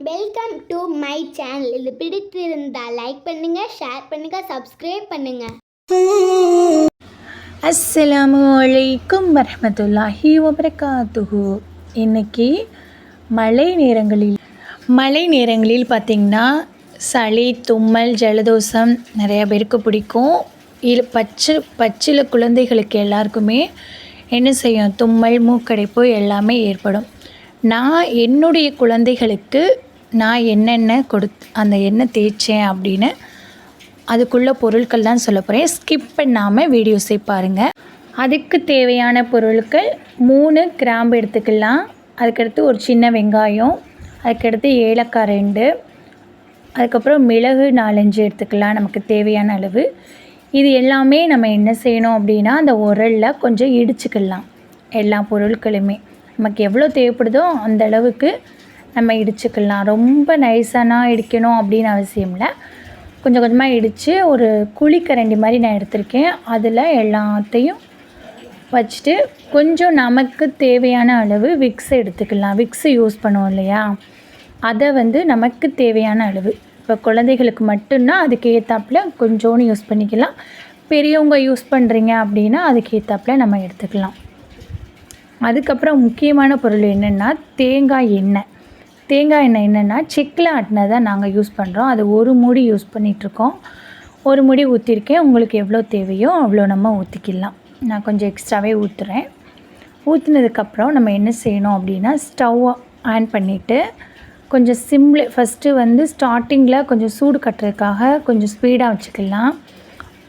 Welcome to my channel இது பிடித்திருந்தால் like பண்ணுங்க ஷேர் பண்ணுங்க சப்ஸ்கிரைப் பண்ணுங்க. அஸ்ஸலாமு அலைக்கும் வரமத்துல்லாஹி வபரகாத்துஹு இன்னைக்கு மழை நேரங்களில் மழை நேரங்களில் பார்த்திங்கன்னா சளி தும்மல் ஜலதோஷம் நிறைய பேருக்கு பிடிக்கும். இது பச்சை பச்சில குழந்தைகளுக்கு எல்லாருக்குமே என்ன செய்யும்? தும்மல் மூக்கடைப்பு எல்லாமே ஏற்படும். நான் என்னுடைய குழந்தைகளுக்கு நான் என்னென்ன கொடுத் அந்த எண்ணெய் தேய்ச்சேன் அப்படின்னு அதுக்குள்ள பொருட்கள் தான் சொல்ல போகிறேன் ஸ்கிப் பண்ணாமல் வீடியோஸை பாருங்கள் அதுக்கு தேவையான பொருட்கள் மூணு கிராம்பு எடுத்துக்கலாம். அதுக்கடுத்து ஒரு சின்ன வெங்காயம் அதுக்கடுத்து ஏலக்காய் ரெண்டு அதுக்கப்புறம் மிளகு நாலஞ்சு எடுத்துக்கலாம் நமக்கு தேவையான அளவு. இது எல்லாமே நம்ம என்ன செய்யணும் அப்படின்னா அந்த உரலில் கொஞ்சம் இடிச்சுக்கலாம். எல்லா பொருட்களுமே. நமக்கு எவ்வளோ தேவைப்படுதோ அந்த அளவுக்கு நம்ம இடிச்சுக்கலாம். ரொம்ப நைஸானா இடிக்கணும் அப்படின்னு அவசியம் இல்லை. கொஞ்சம் கொஞ்சமாக இடித்து ஒரு குழிக்கரண்டி மாதிரி நான் எடுத்திருக்கேன். அதில் எல்லாத்தையும் வச்சுட்டு கொஞ்சம் நமக்கு தேவையான அளவு விக்ஸ் எடுத்துக்கலாம். விக்ஸ் யூஸ் பண்ணுவோம் இல்லையா? அதை வந்து நமக்கு தேவையான அளவு. இப்போ குழந்தைகளுக்கு மட்டும்னா அதுக்கு ஏற்றாப்புல கொஞ்சோன்னு யூஸ் பண்ணிக்கலாம். பெரியவங்க யூஸ் பண்ணுறீங்க அப்படின்னா அதுக்கு ஏற்றாப்புல நம்ம எடுத்துக்கலாம். அதுக்கப்புறம் முக்கியமான பொருள் என்னென்னா தேங்காய் எண்ணெய். தேங்காய் எண்ணெய் என்னென்னா செக்கில் ஆட்டினதை நாங்கள் யூஸ் பண்ணுறோம் அது ஒரு மூடி யூஸ் பண்ணிகிட்ருக்கோம் ஒரு முடி ஊற்றிருக்கேன் உங்களுக்கு எவ்வளோ தேவையோ அவ்வளோ நம்ம ஊற்றிக்கலாம் நான் கொஞ்சம் எக்ஸ்ட்ராவே ஊற்றுறேன் ஊற்றினதுக்கப்புறம் நம்ம என்ன செய்யணும் அப்படின்னா ஸ்டவ் ஆன் பண்ணிவிட்டு கொஞ்சம் சிம்பிள் ஃபஸ்ட்டு வந்து ஸ்டார்டிங்கில் கொஞ்சம் சூடு கட்டுறதுக்காக கொஞ்சம் ஸ்பீடாக வச்சுக்கலாம்.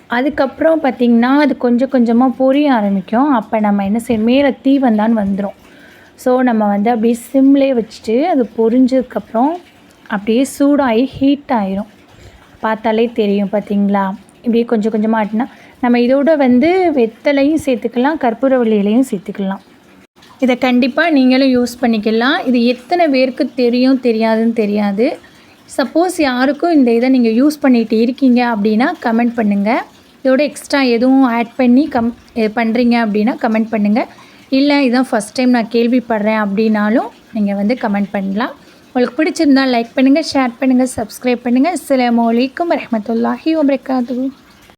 அதுக்கப்புறம் பார்த்திங்கன்னா அது கொஞ்சம் கொஞ்சமாக பொரிய ஆரம்பிக்கும். அப்போ நம்ம என்ன செய்யணும் மேலே தீ வந்தான்னு வந்துடும் ஸோ நம்ம வந்து அப்படியே சிம்லே வச்சுட்டு அது பொரிஞ்சதுக்கப்புறம் அப்படியே சூடாகி ஹீட் ஆயிரும். பார்த்தாலே தெரியும் பார்த்தீங்களா? இப்படியே கொஞ்சம் கொஞ்சமாக ஆட்டினா நம்ம இதோட வந்து வெத்தலையும் சேர்த்துக்கலாம் கற்பூரவள்ளி இலையும் சேர்த்துக்கலாம். இதை கண்டிப்பாக நீங்களும் யூஸ் பண்ணிக்கலாம். இது எத்தனை பேருக்கு தெரியும் தெரியாதுன்னு தெரியாது. சப்போஸ் யாருக்கும் இந்த இதை நீங்கள் யூஸ் பண்ணிகிட்டு இருக்கீங்க அப்படின்னா கமெண்ட் பண்ணுங்கள் இதோட எக்ஸ்ட்ரா எதுவும் ஆட் பண்ணி கம் பண்ணுறீங்க அப்படின்னா கமெண்ட் பண்ணுங்கள் இல்லை இதான் ஃபஸ்ட் டைம் நான் கேள்விப்படுறேன் அப்படின்னாலும் நீங்கள் வந்து கமெண்ட் பண்ணலாம். உங்களுக்கு பிடிச்சிருந்தால் லைக் பண்ணுங்கள் ஷேர் பண்ணுங்கள் சப்ஸ்கிரைப் பண்ணுங்கள் அஸ்லாம் வலைக்கம் வரமத்துல்லாஹி வபரகாத்துஹு.